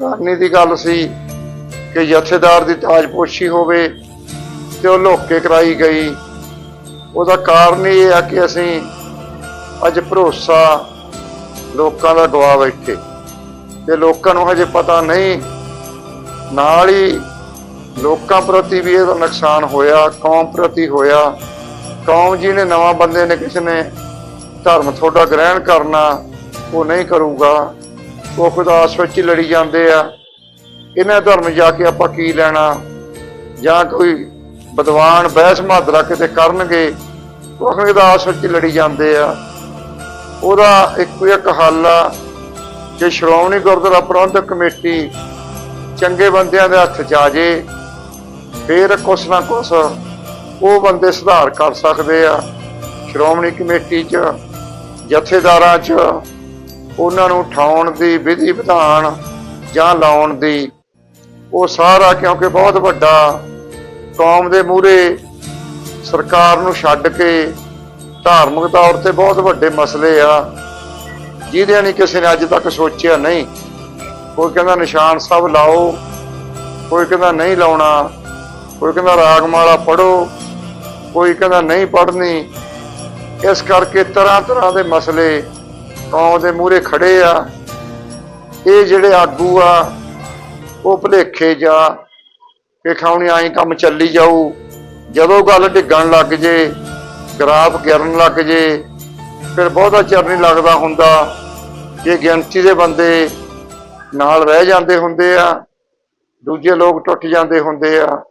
ਕਰਨੀ ਦੀ ਗੱਲ ਸੀ ਕਿ ਜਥੇਦਾਰ ਦੀ ਤਾਜਪੋਸ਼ੀ ਹੋਵੇ ਤੇ ਉਹ ਲੁੱਕ ਕਰਾਈ ਗਈ। ਉਹਦਾ ਕਾਰਨ ਇਹ ਆ ਕਿ ਅਸੀਂ ਅੱਜ ਭਰੋਸਾ ਲੋਕਾਂ ਦਾ ਗਵਾ ਬੈਠੇ। ਤੇ ਲੋਕਾਂ ਨੂੰ ਹਜੇ ਪਤਾ ਨਹੀਂ, ਨਾਲ ਹੀ ਲੋਕਾਂ ਪ੍ਰਤੀ ਵੀ ਇਹਦਾ ਨੁਕਸਾਨ ਹੋਇਆ, ਕੌਮ ਪ੍ਰਤੀ ਹੋਇਆ। ਕੌਮ ਜੀ ਨੇ ਨਵਾਂ ਬੰਦੇ ਨੇ ਕਿਸੇ ਨੇ ਧਰਮ ਤੁਹਾਡਾ ਗ੍ਰਹਿਣ ਕਰਨਾ, ਉਹ ਨਹੀਂ ਕਰੂਗਾ। ਉਹ ਖੁਦਾਸ ਵਿੱਚ ਲੜੀ ਜਾਂਦੇ ਆ। ਇਹਨਾਂ ਧਰਮ ਜਾ ਕੇ ਆਪਾਂ ਕੀ ਲੈਣਾ? ਜਾਂ ਕੋਈ ਵਿਦਵਾਨ ਬਹਿਸ ਮਾਦਰਾ ਕਿਤੇ ਕਰਨਗੇ, ਉਹ ਆਖਣਗੇ ਤਾਂ ਆਸ ਵਿੱਚ ਲੜੀ ਜਾਂਦੇ ਆ। ਉਹਦਾ ਇੱਕੋ ਇੱਕ ਹੱਲ ਆ ਕਿ ਸ਼੍ਰੋਮਣੀ ਗੁਰਦੁਆਰਾ ਪ੍ਰਬੰਧਕ ਕਮੇਟੀ ਚੰਗੇ ਬੰਦਿਆਂ ਦੇ ਹੱਥ 'ਚ ਆ ਜੇ, ਫੇਰ ਕੁਛ ਨਾ ਕੁਛ ਉਹ ਬੰਦੇ ਸੁਧਾਰ ਕਰ ਸਕਦੇ ਆ। ਸ਼੍ਰੋਮਣੀ ਕਮੇਟੀ 'ਚ, ਜਥੇਦਾਰਾਂ 'ਚ ਉਹਨਾਂ ਨੂੰ ਉਠਾਉਣ ਦੀ, ਵਿਧੀ ਵਿਧਾਨ ਜਾਂ ਲਾਉਣ ਦੀ। ਉਹ ਸਾਰਾ ਕਿਉਂਕਿ ਬਹੁਤ ਵੱਡਾ ਕੌਮ ਦੇ ਮੂਹਰੇ ਸਰਕਾਰ ਨੂੰ ਛੱਡ ਕੇ ਧਾਰਮਿਕ ਤੌਰ ਤੇ ਬਹੁਤ ਵੱਡੇ ਮਸਲੇ ਆ, ਜਿਹਦੇ ਨਹੀਂ ਕਿਸੇ ਨੇ ਅੱਜ ਤੱਕ ਸੋਚਿਆ ਨਹੀਂ। ਕੋਈ ਕਹਿੰਦਾ ਨਿਸ਼ਾਨ ਸਾਹਿਬ ਲਾਓ, ਕੋਈ ਕਹਿੰਦਾ ਨਹੀਂ ਲਾਉਣਾ, ਕੋਈ ਕਹਿੰਦਾ ਰਾਗਮਾਲਾ ਪੜੋ ਕੋਈ ਕਹਿੰਦਾ ਨਹੀਂ ਪੜਨੀ ਇਸ ਕਰਕੇ ਤਰ੍ਹਾਂ ਤਰ੍ਹਾਂ ਦੇ ਮਸਲੇ ਕੌਮ ਦੇ ਮੂਹਰੇ ਖੜੇ ਆ। ਇਹ ਜਿਹੜੇ ਆਗੂ ਆ, ਉਹ ਭਲੇਖੇ ਜਾ ਕਿ ਖਾਉਣੀ ਆਈ ਕੰਮ ਚੱਲੀ ਜਾਊ। ਜਦੋਂ ਗੱਲ ਡਿੱਗਣ ਲੱਗ ਜੇ ਗ੍ਰਾਫ ਗਿਰਨ ਲੱਗ ਜੇ, ਫਿਰ ਬਹੁਤਾ ਚਿਰ ਨਹੀਂ ਲੱਗਦਾ ਹੁੰਦਾ ਜੇ ਗਿਣਤੀ ਦੇ ਬੰਦੇ ਨਾਲ ਰਹਿ ਜਾਂਦੇ ਹੁੰਦੇ ਆ, ਦੂਜੇ ਲੋਕ ਟੁੱਟ ਜਾਂਦੇ ਹੁੰਦੇ ਆ।